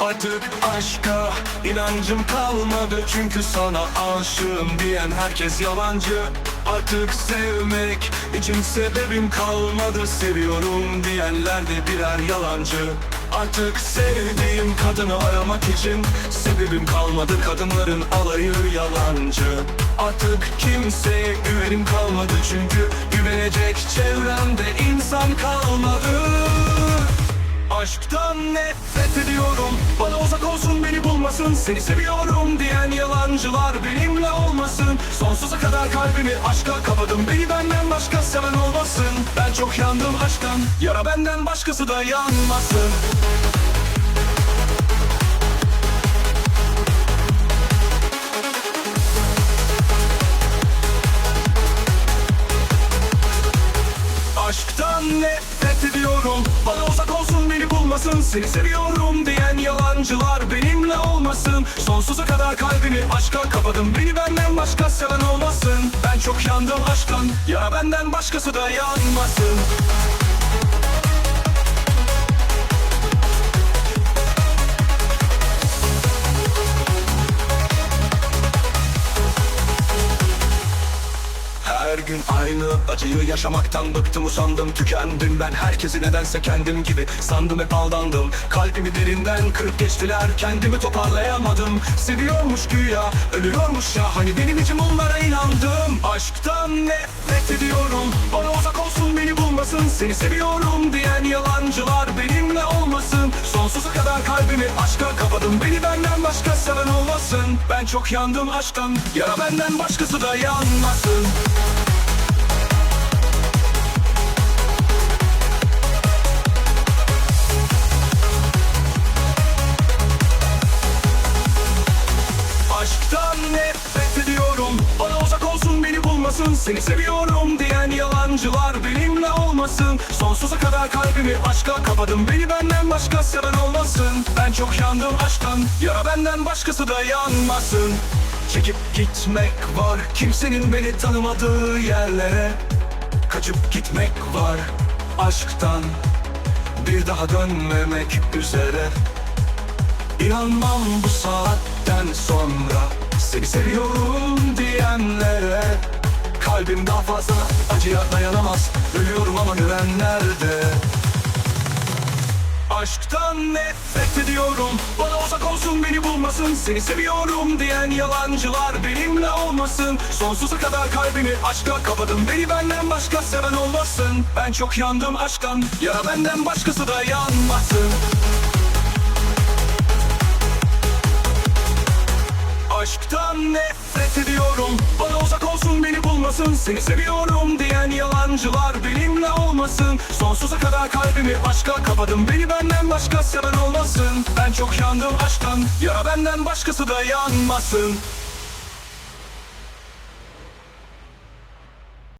Artık aşka inancım kalmadı Çünkü sana aşığım diyen herkes yalancı Artık sevmek için sebebim kalmadı Seviyorum diyenler de birer yalancı. Artık sevdiğim kadını aramak için Sebebim kalmadı kadınların alayı yalancı. Artık kimseye güvenim kalmadı Çünkü güvenecek çevremde insan kalmadı Aşktan nefret ediyorum. Bana uzak olsun beni bulmasın. Seni seviyorum diyen yalancılar benimle olmasın. Sonsuza kadar kalbimi aşka kapadım. Beni benden başka seven olmasın. Ben çok yandım aşktan. Yara benden başkası da yanmasın. Aşktan nefret beni bulmasın Seni seviyorum diyen yalancılar benimle olmasın. Sonsuza kadar kalbimi aşka kapadım Beni benden başka seven olmasın. Ben çok yandım aşktan Ya benden başkası da yanmasın gün aynı acıyı yaşamaktan bıktım usandım tükendim Ben. Herkesi nedense kendim gibi sandım hep aldandım. Kalbimi derinden kırıp geçtiler kendimi toparlayamadım. Seviyormuş güya ölüyormuş ya. Hani benim için bunlara inandım. Aşktan nefret ediyorum. Bana uzak olsun beni bulmasın. Seni seviyorum diyen yalancılar benimle olmasın. Sonsuza kadar kalbimi aşka kapadım. Beni benden başka seven olmasın. Ben çok yandım aşktan. Yara benden başkası da yanmasın beni bulmasın Seni seviyorum diyen yalancılar benimle olmasın. Sonsuza kadar kalbimi aşka kapadım Beni benden başka seven olmasın. Ben çok yandım aşktan Yara benden başkası da yanmasın. Çekip gitmek var Kimsenin beni tanımadığı yerlere. Kaçıp gitmek var Aşktan Bir daha dönmemek üzere. İnanmam bu saatten sonra Seni seviyorum diyenlere Kalbim daha fazla. Acıya dayanamaz. Ölüyorum ama güvenler de Aşktan nefret ediyorum. Bana uzak olsun beni bulmasın. Seni seviyorum diyen yalancılar benimle olmasın. Sonsuza kadar kalbimi aşka kapadım. Beni benden başka seven olmasın. Ben çok yandım aşktan. Ya benden başkası da yanmasın Aşktan nefret ediyorum. Bana uzak olsun beni bulmasın. Seni seviyorum diyen yalancılar benimle olmasın. Sonsuza kadar kalbimi aşka kapadım Beni benden başka seven olmasın. Ben çok yandım aşktan Ya benden başkası da yanmasın